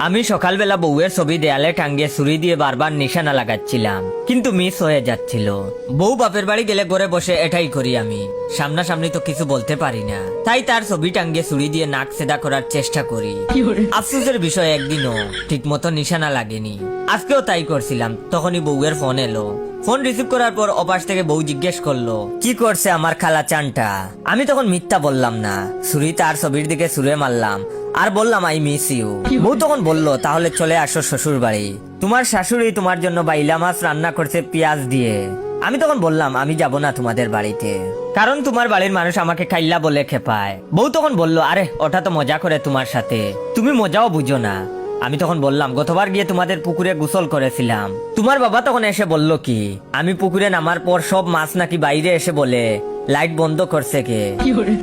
আমি সকালবেলা বউয়ের ছবি দেয়ালে টাঙ্গিয়ে ছুরি দিয়ে বারবার নিশানা লাগাচ্ছিলাম। কিন্তু মিস হয়ে যাচ্ছিল। বউ বাপের বাড়ি গেলে ঘরে বসে এটাই করি আমি। সামনাসামনি তো কিছু বলতে পারি না। তাই তার ছবি টাঙ্গিয়ে ছুরি দিয়ে নাক সেদা করার চেষ্টা করি। আফসুসের বিষয় একদিনও ঠিক মতো নিশানা লাগেনি। আজকেও তাই করছিলাম তখনই বউয়ের ফোন এলো। ফোন রিসিভ করার পর অপাশ থেকে বউ জিজ্ঞেস করল কি করছে আমার খালা চানটা? আমি তখন মিথ্যা বললাম না। ছুরি তার ছবির দিকে ছুড়ে মারলাম। আর বললাম আই মিস ইউ বউ তখন বলল, তাহলে চলে আসো শ্বশুর বাড়ি তোমার শাশুড়ি তোমার জন্য বাইলা মাছ রান্না করছে পেঁয়াজ দিয়ে। আমি তখন বললাম, আমি যাব না তোমাদের বাড়িতে। কারণ তোমার বাড়ির মানুষ আমাকে খাইল্লা বলে খেপায়। বউ তখন বলল, আরে, ওটা তো মজা করে তোমার সাথে। তুমি মজাও বুঝো না। আমি তখন বললাম, গতবার গিয়ে তোমাদের পুকুরে গোসল করেছিলাম। তোমার বাবা তখন এসে বলল কি, আমি পুকুরে নামার পর সব মাছ নাকি বাইরে এসে বলে লাইট বন্ধ করছে কে?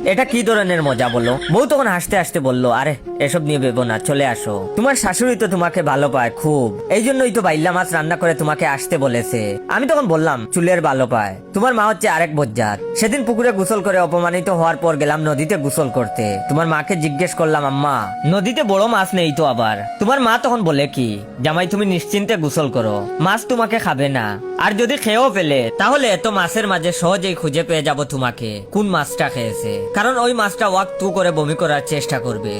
এটা কি ধরনের মজা বলো? বউ তখন হাসতে হাসতে বলল, আরে, এসব নিয়ে ভেবো না, চলে আসো। তোমার শাশুড়ি তো তোমাকে ভালো পায় খুব। এই জন্যই তো বাইল্লা মাছ রান্না করে তোমাকে আসতে বলেছে। আমি তখন বললাম, চুলের ভালো পায়। তোমার মা হচ্ছে আরেক বজ্জাত। সেদিন পুকুরে গোসল করে অপমানিত হওয়ার পর গেলাম নদীতে গোসল করতে। তোমার মাকে জিজ্ঞেস করলাম, আম্মা, নদীতে বড় মাছ নেই তো আবার? তোমার মা তখন বলে, কি? জামাই, তুমি নিশ্চিন্তে গোসল করো। মাছ তোমাকে খাবে না। আর যদি খেয়েও ফেলে, তাহলে এত মাছের মাঝে সহজেই খুঁজে পেয়ে যাব তোমাকে কোন মাছটা খেয়েছে? কারণ ওই মাছটা ওয়াক তু করে বমি করার চেষ্টা করবে।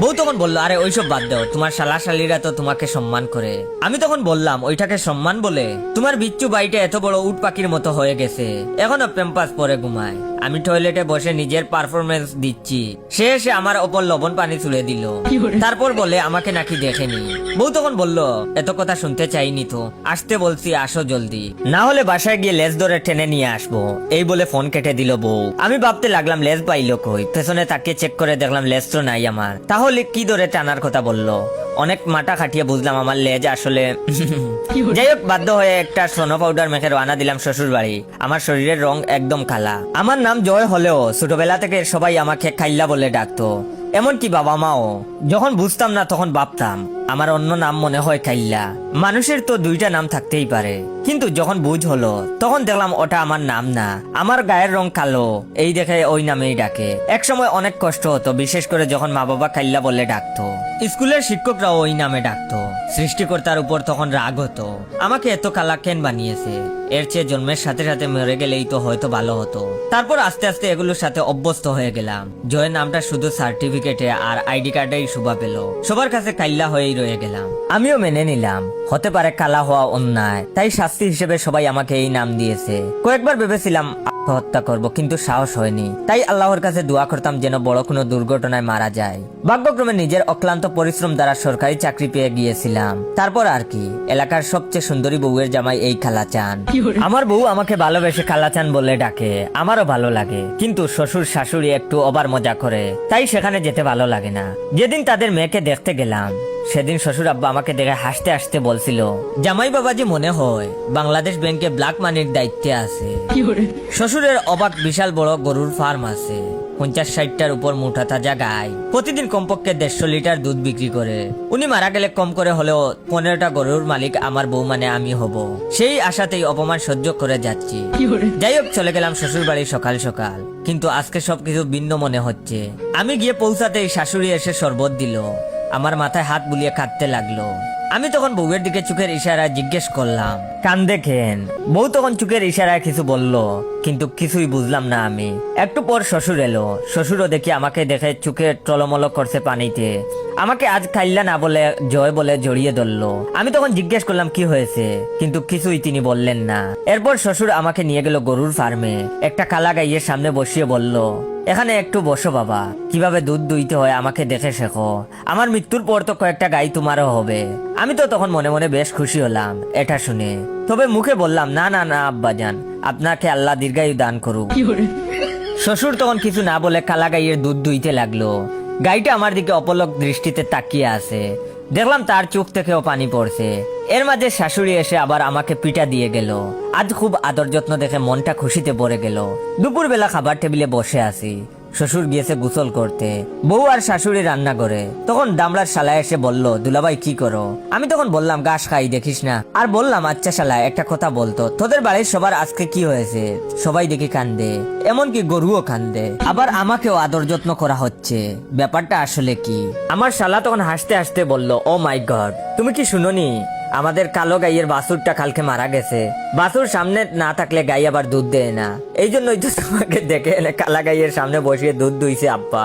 বউ তখন বলল আরে ওইসব বাদ দাও তোমার শালাশালিরা তো তোমাকে সম্মান করে। আমি তখন বললাম ওইটাকে সম্মান বলে? তোমার বিচ্ছু বাড়িটা এত বড় উট পাখির মতো হয়ে গেছে। এখনও প্যাম্পাস পরে ঘুমায়। আমি টয়লেটে বসে নিজের পারফরমেন্স দিচ্ছি। সে এসে আমার ওপর লবণ পানি তুলে দিল। তারপর বলে আমাকে নাকি দেখেনি বউ তখন বলল এত কথা শুনতে চাইনি তো। আসতে বলছি আসো জলদি। না হলে বাসায় গিয়ে লেজ ধরে টেনে নিয়ে আসব। এই বলে ফোন কেটে দিল বউ। আমি ভাবতে লাগলাম লেজ পাইলো কই পেছনে তাকে চেক করে দেখলাম লেজ তো নাই আমার। তাহলে কি ধরে টানার কথা বলল? অনেক মাটা খাটিয়ে বুঝলাম আমার লেজ আসলে যাই হোক বাধ্য হয়ে একটা সোনো পাউডার মেখে রওনা দিলাম শ্বশুর বাড়ি আমার শরীরের রং একদম কালা। আমার নাম জয় হলেও ছোটবেলা থেকে সবাই আমাকে খাইল্লা বলে ডাকতো। এমনকি বাবা মাও। যখন বুঝতাম না, তখন ভাবতাম, আমার অন্য নাম মনে হয় খাইল্লা মানুষের তো দুইটা নাম থাকতেই পারে। কিন্তু যখন বুঝ হলো, তখন দেখলাম ওটা আমার নাম না। আমার গায়ের রং কালো। এই দেখে ওই নামেই ডাকে। এক সময় অনেক কষ্ট হতো, বিশেষ করে যখন মা বাবা খাইল্লা বলে ডাকতো। স্কুলের শিক্ষকরাও ওই নামে ডাকতো। সৃষ্টিকর্তার উপর তখন রাগ হতো। আমাকে এত কালা কেন বানিয়েছে। এর চেয়ে জন্মের সাথে সাথে মরে গেলেই তো হয়তো ভালো হতো। তারপর আস্তে আস্তে এগুলোর সাথে অভ্যস্ত হয়ে গেলাম। জয়ের নামটা শুধু সার্টিফিকেটে আর আইডি কার্ডেই শোভা পেল। সবার কাছে কাইল্লা হয়েই রয়ে গেলাম। আমিও মেনে নিলাম। হতে পারে কালা হওয়া অন্যায়, তাই শাস্তি হিসেবে সবাই আমাকে এই নাম দিয়েছে। কয়েকবার ভেবেছিলাম আত্মহত্যা করব কিন্তু সাহস হয়নি। তাই আল্লাহর কাছে দোয়া করতাম যেন বড় কোনো দুর্ঘটনায় মারা যায়। ভাগ্যক্রমে নিজের অক্লান্ত পরিশ্রম দ্বারা সরকারি চাকরি পেয়ে গিয়েছিলাম। তারপর আর কি এলাকার সবচেয়ে সুন্দরী বউয়ের জামাই এই খালা চান আমার বউ আমাকে ভালোবেসে খালা চান বলে ডাকে আমারও ভালো লাগে কিন্তু শ্বশুর শাশুড়ি একটু অবার মজা করে তাই সেখানে যেতে ভালো লাগে না। যেদিন তাদের মেয়েকে দেখতে গেলাম সেদিন শ্বশুর আব্বা আমাকে দেখে হাসতে হাসতে বলছিল জামাই বাবাজি মনে হয় বাংলাদেশ ব্যাংকে ব্ল্যাক মানির দায়িত্বে আছে। শ্বশুরের অবাক বিশাল বড় গরুর ফার্ম আছে পঞ্চাশ ষাটটার উপর মোটা তাজা গাই। প্রতিদিন কমপক্ষে দেড়শো লিটার দুধ বিক্রি করে। উনি মারা গেলে কম করে হলেও পনেরোটা গরুর মালিক আমার বউ মানে আমি হব। সেই আশাতেই অপমান সহ্য করে যাচ্ছি। যাই হোক চলে গেলাম শ্বশুর বাড়ি সকাল সকাল। কিন্তু আজকে সবকিছু ভিন্ন মনে হচ্ছে। আমি গিয়ে পৌঁছাতেই শাশুড়ি এসে শরবত দিল। আমার মাথায় হাত বুলিয়ে কাঁদতে লাগল। আমি তখন বউয়ের দিকে চোখের ইশারায় জিজ্ঞেস করলাম কান? দেখেন বউ তখন চোখের ইশারায় কিছু বলল, কিন্তু কিছুই বুঝলাম না আমি। একটু পর শ্বশুর এলো। শ্বশুরও দেখি আমাকে দেখে চোখে টলমল করছে পানিতে। আমাকে আজ খাইলা না বলে, জয় বলে জড়িয়ে ধরলো। আমি তখন জিজ্ঞেস করলাম, কি হয়েছে? কিন্তু কিছুই তিনি বললেন না। এরপর শ্বশুর আমাকে নিয়ে গেল গরুর ফার্মে একটা কালা গাইয়ের সামনে বসিয়ে বলল এখানে একটু বসো বাবা। কীভাবে দুধ দুইতে হয় আমাকে দেখে শেখো। আমার মৃত্যুর পর তো কয়েকটা গাই তোমারও হবে। আমি তো তখন মনে মনে বেশ খুশি হলাম এটা শুনে। তবে মুখে বললাম না না না আব্বা আব্বাজান আপনাকে আল্লাহ দীর্ঘায়ু দান করুক। শ্বশুর তখন কিছু না বলে কালা গাইয়ের দুধ দুইতে লাগল। গাইটা আমার দিকে অপলক দৃষ্টিতে তাকিয়ে আছে। দেখলাম তার চোখ থেকেও পানি পড়ছে। এর মাঝে শাশুড়ি এসে আবার আমাকে পিটা দিয়ে গেল। আজ খুব আদর যত্ন দেখে মনটা খুশিতে পড়ে গেল। দুপুরবেলা খাবার টেবিলে বসে আছি। শ্বশুর গিয়েছে গোসল করতে। বউ আর শাশুড়ি রান্না করে। তখন দামড়ার শালা এসে বলল, দুলাভাই, কি করো? আমি তখন বললাম, গাছ খাই, দেখিস না। আর বললাম আচ্ছা শালা একটা কথা বলতো, তোদের বাড়ির সবার আজকে কি হয়েছে? সবাই দেখি কান্দে, এমনকি গরুও কান্দে। আবার আমাকেও আদর যত্ন করা হচ্ছে। ব্যাপারটা আসলে কি? আমার শালা তখন হাসতে হাসতে বলল, ও মাই গড, তুমি কি শুনোনি? আমাদের কালো গাইয়ের বাসুরটা কালকে মারা গেছে। বাসুর সামনে না থাকলে গাই আবার দুধ দেয় না। এই জন্যই তো তোমাকে দেখে এনে কালা গাইয়ের সামনে বসিয়ে দুধ দুইছে আব্বা।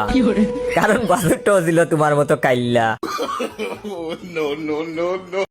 কারণ বাসুরটাও ছিল তোমার মতো কাইল্লা।